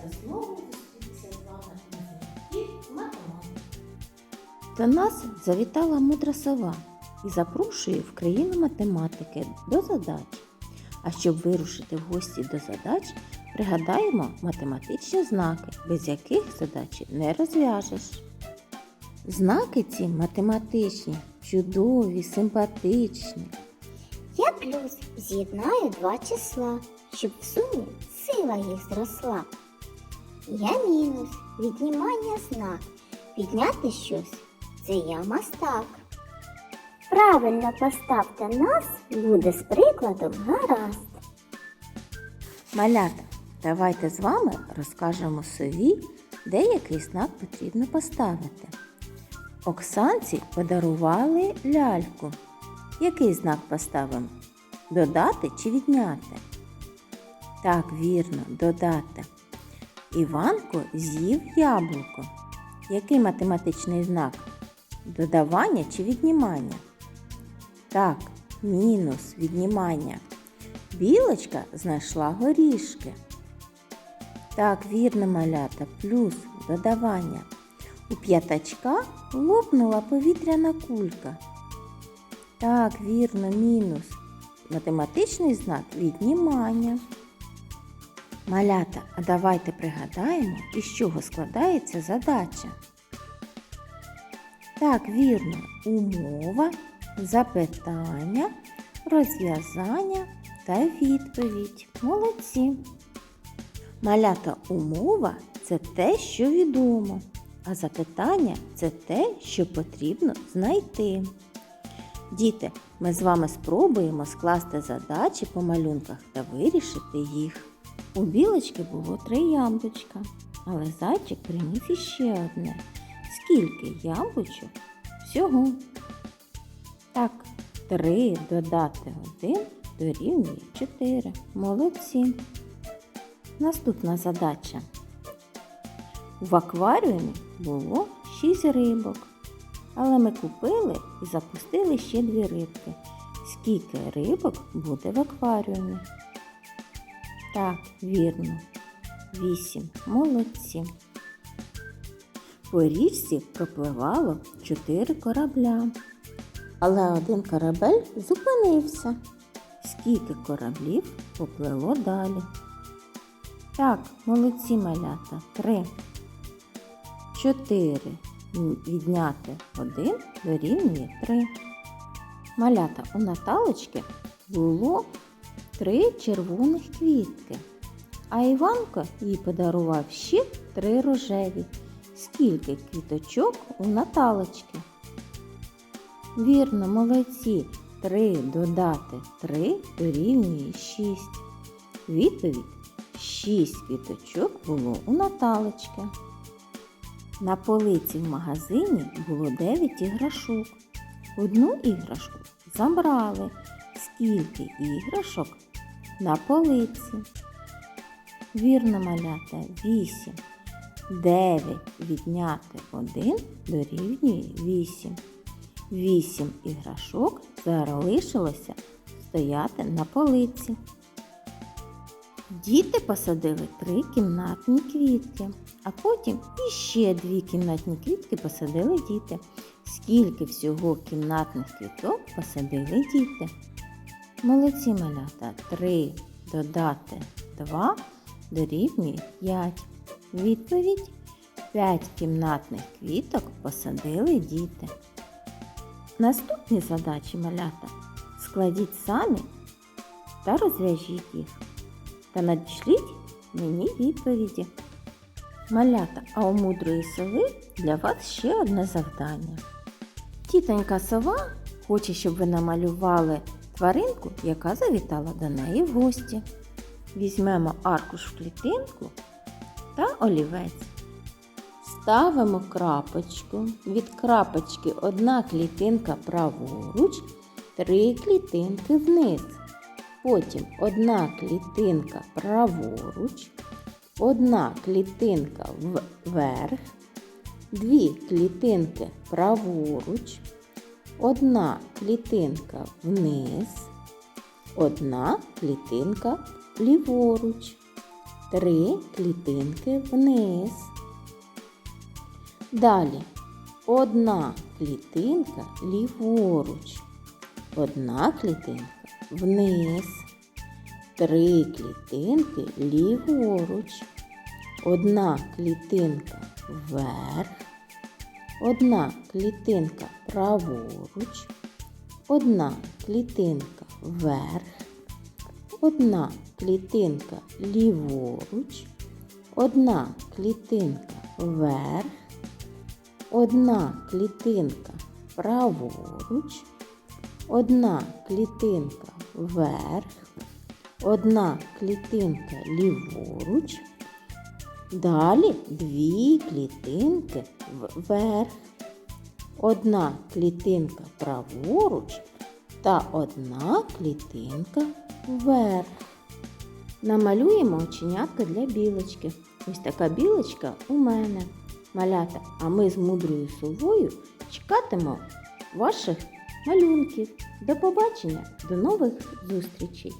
рада знову зустрітися з вами на занятті математики. До нас завітала мудра сова і запрошує в країну математики до задач. А щоб вирушити в гості до задач, пригадаємо математичні знаки, без яких задачі не розв'яжеш. Знаки ці математичні, чудові, симпатичні. Я плюс з'єднаю два числа, щоб в сумі сила їх зросла. Я мінус віднімання знак. Підняти щось це я мастак. Правильно поставте нас буде з прикладом гаразд. Малята, давайте з вами розкажемо сові, де який знак потрібно поставити. Оксанці подарували ляльку. Який знак поставимо? Додати чи відняти? Так, вірно, додати. Іванко з'їв яблуко. Який математичний знак? Додавання чи віднімання? Так, мінус віднімання. Білочка знайшла горішки. Так, вірно, малята, плюс додавання. У п'ятачка лопнула повітряна кулька. Так, вірно, мінус. Математичний знак віднімання. Малята, а давайте пригадаємо, із чого складається задача. Так, вірно, умова, запитання, розв'язання та відповідь. Молодці. Малята умова це те, що відомо, а запитання це те, що потрібно знайти. Діти, ми з вами спробуємо скласти задачі по малюнках та вирішити їх. У білочки було три яблучка, але зайчик приніс іще одне. Скільки яблучок? Всього. Так, три додати один дорівнює 4. Молодці. Наступна задача. В акваріумі було 6 рибок. Але ми купили і запустили ще дві рибки. Скільки рибок буде в акваріумі? Так, вірно. 8. Молодці. По річці пропливало 4 корабля. Але один корабель зупинився. Скільки кораблів поплило далі? Так, молодці малята. Три. Чотири. Відняти один дорівнює три. Малята у Наталочки було три червоних квітки. А Іванко їй подарував ще три рожеві. Скільки квіточок у Наталочки? Вірно, молодці. Три додати три дорівнює шість. Відповідь шість квіточок було у Наталочки. На полиці в магазині було 9 іграшок. Одну іграшку забрали. Скільки іграшок на полиці? Вірно, малята, 8. 9 відняти 1 дорівнює 8. 8 іграшок залишилося стояти на полиці. Діти посадили три кімнатні квітки, а потім іще дві кімнатні квітки посадили діти. Скільки всього кімнатних квіток посадили діти? Молодці малята. 3 додати 2 дорівнює 5. Відповідь 5 кімнатних квіток посадили діти. Наступні задачі малята складіть самі та розв'яжіть їх. Та надішліть мені відповіді. Малята, а у мудрої сови для вас ще одне завдання. Тітонька сова хоче, щоб ви намалювали тваринку, яка завітала до неї в гості. Візьмемо аркуш в клітинку та олівець. Ставимо крапочку. Від крапочки одна клітинка праворуч, три клітинки вниз. Потім одна клітинка праворуч, одна клітинка вверх, дві клітинки праворуч, одна клітинка вниз, одна клітинка ліворуч. три клітинки вниз. Далі одна клітинка ліворуч, одна клітинка вниз, три клітинки ліворуч, одна клітинка вверх, одна клітинка праворуч, одна клітинка вверх, одна клітинка ліворуч, одна клітинка вверх, одна клітинка праворуч, одна клітинка вверх, одна клітинка ліворуч, далі дві клітинки вверх, одна клітинка праворуч та одна клітинка вверх. Намалюємо оченятка для білочки. Ось така білочка у мене. Малята, а ми з мудрою совою чекатимо ваших малюнків. До побачення, до нових зустрічей!